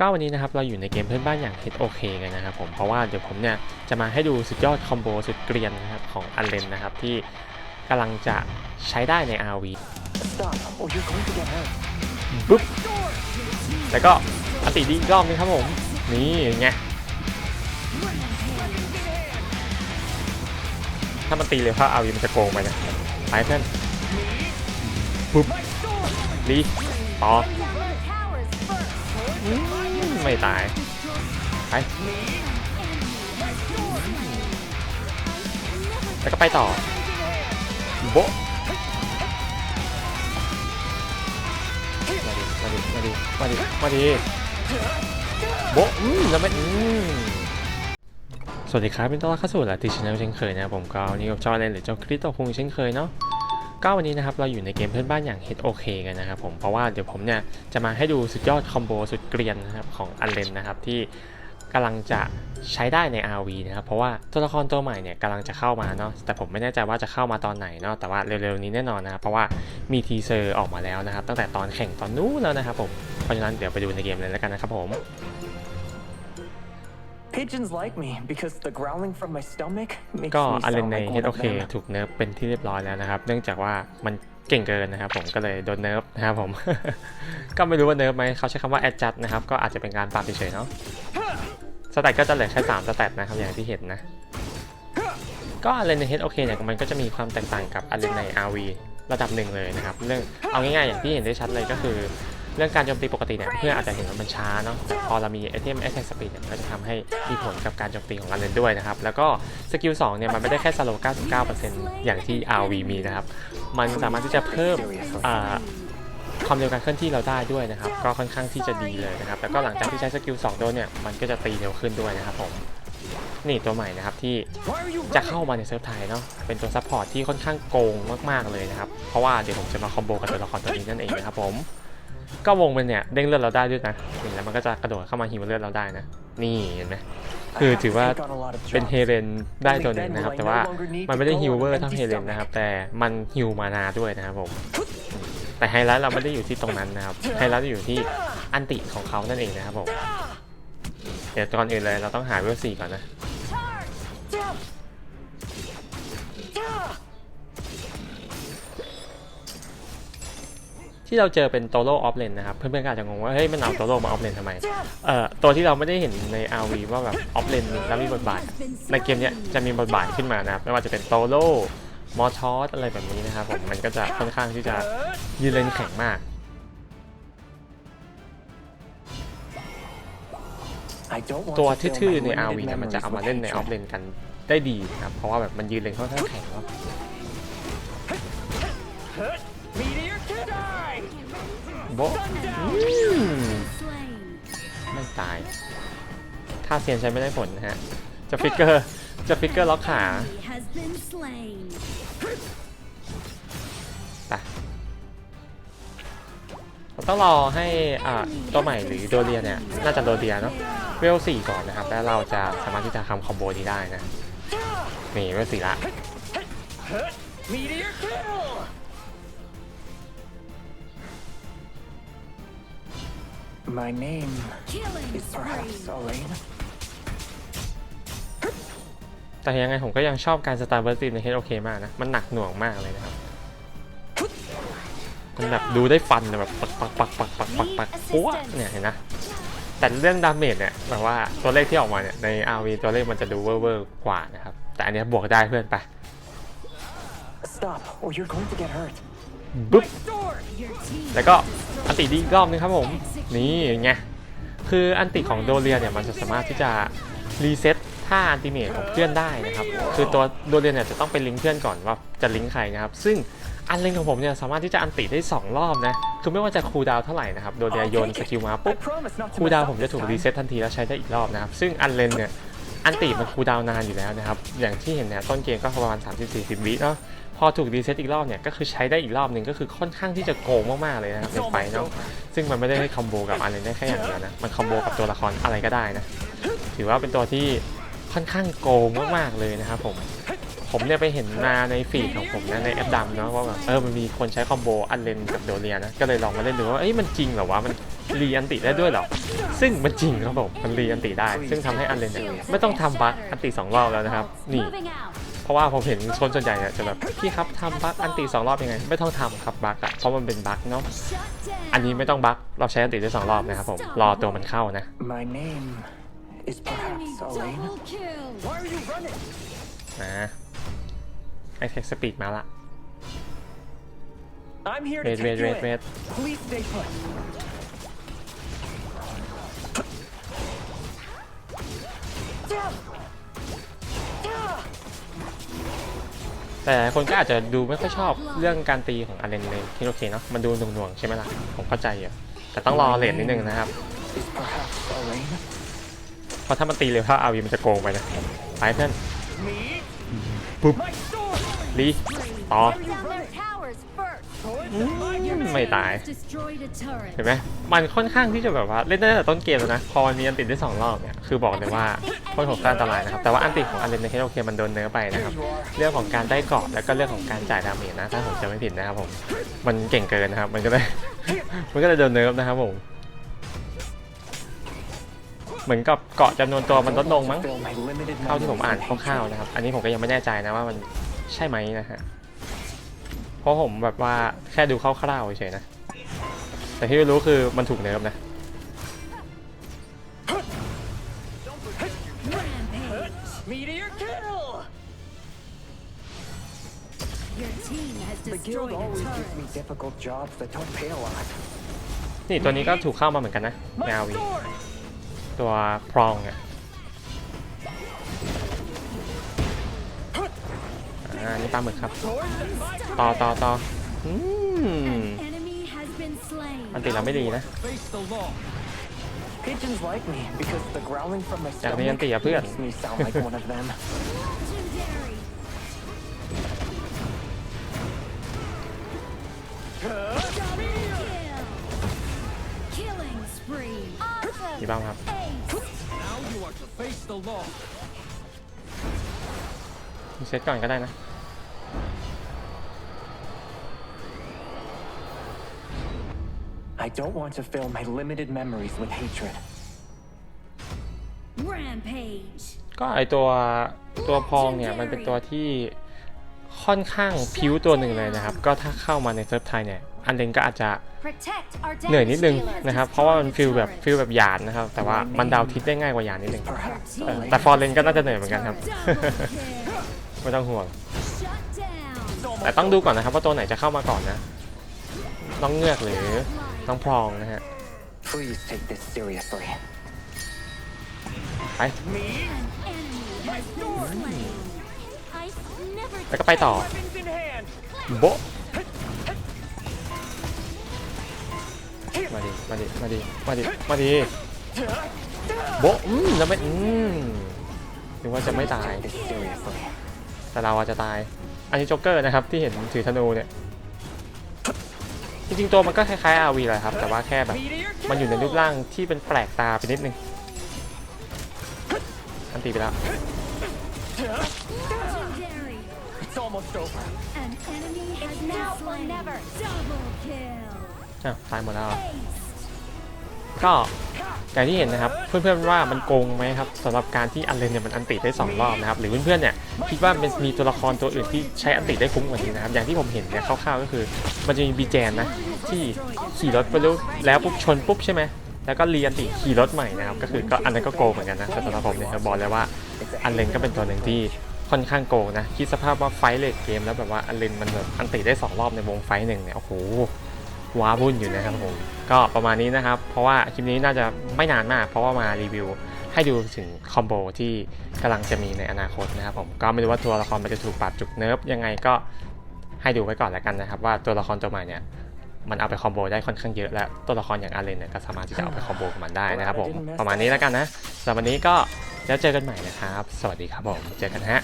ก็วันนี้นะครับเราอยู่ในเกมเพื่อนบ้านอย่าง HOK กันนะครับผมเพราะว่าเดี๋ยวผมเนี่ยจะมาให้ดูสุดยอดคอมโบสุดเกรียนนะครับของอันเลนนะครับที่กำลังจะใช้ได้ใน RV Stop, or you're going to get hurt. ปุ๊บแล้วก็อันติดีอีกรอบนึงครับผม นี่ไงถ้ามันตีเลยเพราะ RV มันจะโกงไปนะไปเพื่อนปุ๊บดีต่ออืม ไม่ตาย ไป แล้วก็ไปต่อ โบะมาดิ มาดิ มาดิ มาดิ โบอืมแล้วไม่อืมสวัสดีครับเป็นต้อนรับเข้าสู่ลาติชแนลเช่นเคยนะผมก็วันนี่กับจอเลนหรือเจ้าคริสโตคุงเช่นเคยเนาะ ก็วันนี้นะครับเราอยู่ในเกมเพื่อนบ้านอย่าง HOK กันนะครับผมเพราะว่าเดี๋ยวผมเนี่ยจะมาให้ดูสุดยอดคอมโบสุดเกรียนนะครับของอันเลนนะครับที่กำลังจะใช้ได้ใน RV นะครับเพราะว่าตัวละครตัวใหม่เนี่ยกำลังจะเข้ามาเนาะแต่ผมไม่แน่ใจว่าจะเข้ามาตอนไหนเนาะแต่ว่าเร็วๆนี้แน่นอนนะครับเพราะว่ามีทีเซอร์ออกมาแล้วนะครับตั้งแต่ตอนแข่งตอนนู้นแล้วนะครับผมเพราะฉะนั้นเดี๋ยวไปดูในเกมเลยแล้วกันนะครับผม Pigeons like me because the growling from my stomach makes ก็ me อันเลน sound ใน like one of HOK them. ถูกเนิร์ฟเป็นที่เรียบร้อยแล้วนะครับ เนื่องจากว่ามันเก่งเกินนะครับผมก็เลยโดนเนิร์ฟนะครับผม ก็ไม่รู้ว่าเนิร์ฟไหมเขาใช้คำว่า adjust นะครับ ก็อาจจะเป็นการปรับเฉยๆเนาะสแตทก็จะเหลือแค่3สแตทนะครับอย่างที่เห็นนะ ก็อันเลนใน HOK เนี่ยมันก็จะมีความแตกต่างกับอันเลนใน RV ระดับหนึ่งเลยนะครับเรื่องเอาง่ายๆอย่างที่เห็นได้ชัดเลยก็คือ เรื่องการโจมตีปกติเนี่ยเพื่อนอาจจะเห็นว่ามันช้าเนาะแต่พอเรามีไอเทม attack speed เนี่ยก็จะทำให้มีผลกับการโจมตีของอันเลนด้วยนะครับ แล้วก็สกิล2เนี่ยมันไม่ได้แค่สโลว์99%อย่างที่ RV มีนะครับ มันสามารถที่จะเพิ่มความเร็วการเคลื่อนที่เราได้ด้วยนะครับ ก็ค่อนข้างที่จะดีเลยนะครับ แล้วก็หลังจากที่ใช้สกิล2โดนเนี่ยมันก็จะตีเร็วขึ้นด้วยนะครับผมนี่ตัวใหม่นะครับที่จะเข้ามาในเซิร์ฟไทยเนาะเป็นตัวซัพพอร์ตที่ค่อนข้างโกงมากๆเลยนะครับ เพราะว่าเดี๋ยวผมจะมาคอมโบกับตัวละครตัวนี้นั่นเองนะครับผม ก็วงมันเนี่ยเด้งเลือดเราได้ด้วยนะแล้วมันก็จะกระโดดเข้ามาฮิวเลือดเราได้นะ นี่เห็นไหมคือถือว่าเป็นเฮเลนได้ตัวหนึ่งนะครับ แต่ว่ามันไม่ได้ฮิวเวอร์เท่าเฮเลนนะครับ แต่มันฮิวมานาด้วยนะครับผมแต่ไฮไลท์เราไม่ได้อยู่ที่ตรงนั้นนะครับไฮไลท์อยู่ที่อันติของเขานั่นเองนะครับผมเดี๋ยวก่อนอื่นเลยเราต้องหาเวลสี่ก่อนนะ ที่เราเจอเป็นโตโรออฟเลนนะครับ เพื่อนๆก็อาจจะงงว่า เฮ้ย มันเอาโตโรมาออฟเลนทำไม เอ่อ ตัวที่เราไม่ได้เห็นใน RV ว่าแบบออฟเลนแล้วมีบทบาท ในเกมเนี้ยจะมีบทบาทขึ้นมานะครับ ไม่ว่าจะเป็นโตโรมอชอสอะไรแบบนี้นะครับผม มันก็จะค่อนข้างที่จะยืนเลนแข็งมาก want ตัวทื่อ my ใน RV เนี่ยมันจะเอามาเล่นในออฟเลนกันได้ดีนะครับ เพราะว่าแบบมันยืนเลนค่อนข้างแข็งเนาะ โบะอืมไม่ตาย ถ้าเซียนใช้ไม่ได้ผลนะฮะ จะฟิกเกอร์ จะฟิกเกอร์ล็อกขาปเราต้องรอให้อ่าตัวใหม่หรือโดเรียเนี่ย น่าจะโดเรียเนาะ เวลสี่ก่อนนะครับ แล้วเราจะสามารถที่จะทำคอมโบนี้ได้นะ นี่เวลสี่ละ My name Killing is perhaps spree. Elaine. แต่ยังไงผมก็ยังชอบการสตาร์เบอร์ตีใน HOK มากนะ มันหนักหน่วงมากเลยนะครับ มันแบบดูได้ฟันนะแบบปักปักปักปักปักปักปักปัวเนี่ยเห็นนะ แต่เรื่องดาเมจเนี่ยแบบว่าตัวเลขที่ออกมาเนี่ยใน RV ตัวเลขมันจะดูเวอร์เวอร์กว่านะครับ แต่อันเนี้ยบวกได้เพื่อนไป Stop, or you're going to get hurt. บุ๊บแล้วก็อันติดีอีกรอบนึงครับผม นี่ไงคืออันติของโดเรียเนี่ยมันจะสามารถที่จะรีเซ็ตท่าอันติเมทของเพื่อนได้นะครับ คือตัวโดเรียเนี่ยจะต้องไปลิงก์เพื่อนก่อนว่าจะลิงก์ใครนะครับ ซึ่งอันเลงของผมเนี่ยสามารถที่จะอันติได้ 2 รอบนะ คือไม่ว่าจะคูลดาวเท่าไหร่นะครับ โดเรียโยนสกิลมาปุ๊บคูลดาวผมจะถูกรีเซ็ตทันทีแล้วใช้ได้อีกรอบนะครับ ซึ่งอันเลนเนี่ย อันติมันคูลดาวน์นานอยู่แล้วนะครับ อย่างที่เห็นเนี่ยต้นเกมก็ประมาณ 30-40 วิเนาะพอถูกรีเซ็ตอีกรอบเนี่ยก็คือใช้ได้อีกรอบหนึ่งก็คือค่อนข้างที่จะโกงมากๆเลยนะครับในไฟเนาะซึ่งมันไม่ได้ให้คอมโบกับอันเลนได้แค่อย่างเดียวนะมันคอมโบกับตัวละครอะไรก็ได้นะถือว่าเป็นตัวที่ค่อนข้างโกงมากๆเลยนะครับผม ผมเนี่ยไปเห็นมาในฟีดของผมนะในแอปดำเนาะว่าแบบเออมันมีคนใช้คอมโบอันเลนกับโดเรียนะก็เลยลองมาเล่นดูว่าเอ้ยมันจริงเหรอวะมันรีอันติได้ด้วยเหรอซึ่งมันจริงครับผมมันรีอันติได้ ซึ่งทำให้อันเลนเนี่ยไม่ต้องทำบัคอันติสองรอบแล้วนะครับนี่ Moving out. เพราะว่าผมเห็นคนส่วนใหญ่เนี่ยจะแบบพี่ครับทำบัคอันติสองรอบยังไง ไม่ต้องทำครับบัคอะเพราะมันเป็นบัคเนาะ Shut down. อันนี้ไม่ต้องบัคเราใช้อันติได้สองรอบนะครับผมรอตัวมันเข้านะ My name is Enemy perhaps Elena. double kill. Why are you running? นะ ไอเทคสปีดมาละ I'm here เว to ทเวท take เว you ทเว in. ท Please stay put. Yeah. Yeah. แต่หลายคนก็อาจจะดูไม่ค่อยชอบเรื่องการตีของอาเลนเลยที่โอเคเนาะมันดูหน่วงๆใช่ไหมล่ะ ผมเข้าใจอยู่แต่ต้องรอเลนนิดนึงนะครับ Is perhaps Elena? เพราะถ้ามันตีเร็วถ้าอาวีมันจะโกงไปนะ ไปเพื่อน Me? ปุ๊บ My sword! ลีต่อไม่ตาย เห็นไหมมันค่อนข้างที่จะแบบว่าเล่นได้ตั้งแต่ต้นเกมแล้วนะ พอมันมีอันติดได้สองรอบเนี่ย คือบอกเลยว่าค่อนข้างอันตรายนะครับ แต่ว่าอันติดของอันเลนในเคสโอเคมันโดนเนื้อไปนะครับ เรื่องของการได้เกาะแล้วก็เรื่องของการจ่ายดาเมจนะ ถ้าผมจะไม่ผิดนะครับผม มันเก่งเกินนะครับ มันก็เลยมันก็เลยโดนเนิร์ฟนะครับผมเหมือนกับเกาะจำนวนตัวมันลดลงมั้งเท่าที่ผมอ่านคร่าวๆนะครับ อันนี้ผมก็ยังไม่แน่ใจนะว่ามัน ใช่ไหมนะฮะ เพราะผมแบบว่าแค่ดูคร่าวๆเฉยๆนะ แต่ที่รู้คือมันถูกเนิร์ฟนะ Rampage. Meteor kill! Your team has The guild destroyed a always gives me turret. difficult jobs that don't pay a lot. นี่ตัวนี้ก็ถูกเข้ามาเหมือนกันนะ My แนววี sword! ตัวพรองอะ อ่านี่ปลาหมึกครับ Sword and my ต่อต่อต่ออืม An enemy has been slain. อันติเราไม่ดีนะ Face the law. Pigeons like me because the growling from my จาก stomach นี้อันติอะเพื่อน makes me sound like one of them. Legendary. Double kill. Killing spree. มีบ้างครับ Ace. Now you are to face the law. มีเซตก่อนก็ได้นะ I don't want to fill my limited memories with hatred. Rampage. ก็ไอตัวตัวพองเนี่ยมันเป็นตัวที่ค่อนข้างพิ้วตัวหนึ่งเลยนะครับ ก็ถ้าเข้ามาในเซิร์ฟไทยเนี่ย อันเลนก็อาจจะ Protect our เหนื่อยนิดนึง damage dealer. นะครับ เพราะว่ามันฟิลแบบ Destroy ฟิลแบบหยาดนะครับ แต่ว่ามันเดาทิศได้ง่ายกว่าหยาดนิดนึง Perhaps เออ Elena. แต่ฟอร์เรนก็น่าจะเหนื่อยเหมือนกันครับ Double kill. ไม่ต้องห่วง Shut down. แต่ต้องดูก่อนนะครับว่าตัวไหนจะเข้ามาก่อนนะ น้องเงือกหรือน้องพรองนะฮะ Please take this seriously. ไป Me? An enemy has been slain. I never แล้วก็ไปต่อ Weapons in hand. โบะมาดิ มาดิ มาดิ มาดิ มาดิ โบะอืมแล้วไม่อืมนึกว่าจะไม่ตาย Take this seriously. แต่เราอาจจะตาย อันนี้โจ๊กเกอร์นะครับที่เห็นถือธนูเนี่ย จริงๆตัวมันก็คล้ายๆ RV แหละครับ แต่ว่าแค่แบบ Meteor มันอยู่ในรูป kill. ร่างที่เป็นแปลกตาไปนิดนึง อันตีไปแล้ว legendary. It's almost over. An enemy has been slain. Double kill. อ้าวตายหมดแล้วเหรอ Ace. ก็อย่างที่เห็นนะครับเพื่อนๆว่ามันโกงไหมครับสำหรับการที่อันเลนเนี่ยมันอันติได้สองรอบนะครับหรือเพื่อนๆเนี่ยคิดว่ามันมีตัวละครตัวอื่นที่ใช้อันติได้คุ้มกว่านี้นะครับอย่างที่ผมเห็นเนี่ยคร่าวๆก็คือ มันจะมีบีแจนนะที่ขี่รถไปรู้แล้วปุ๊บชนปุ๊บใช่ไหมแล้วก็เรียนติขี่รถใหม่นะครับก็คือก็อันนั้นก็โกงเหมือนกันนะแต่สำหรับผมเนี่ยบอกเลยว่าอันเลนก็เป็นตัวหนึ่งที่ค่อนข้างโกงนะคิดสภาพว่าไฟเลดเกมแล้วแบบว่าอันเลนมันแบบอันติได้สองรอบในวงไฟหนึ่งเนี่ยโอ้โห ว้าวุ่นอยู่นะครับผมก็ประมาณนี้นะครับ เพราะว่าคลิปนี้น่าจะไม่นานมาก เพราะว่ามารีวิวให้ดูถึงคอมโบที่กำลังจะมีในอนาคตนะครับผมก็ไม่รู้ว่าตัวละครมันจะถูกปรับจุกเนิร์ฟยังไงก็ให้ดูไว้ก่อนแล้วกันนะครับ ว่าตัวละครตัวใหม่เนี่ยมันเอาไปคอมโบได้ค่อนข้างเยอะและตัวละครอย่างอาเลนเนี่ยก็สามารถที่จะเอาไปคอมโบกับมันได้นะครับผมประมาณนี้แล้วกันนะสำหรับวันนี้ก็แล้วเจอกันใหม่นะครับ สวัสดีครับผมเจอกันฮะ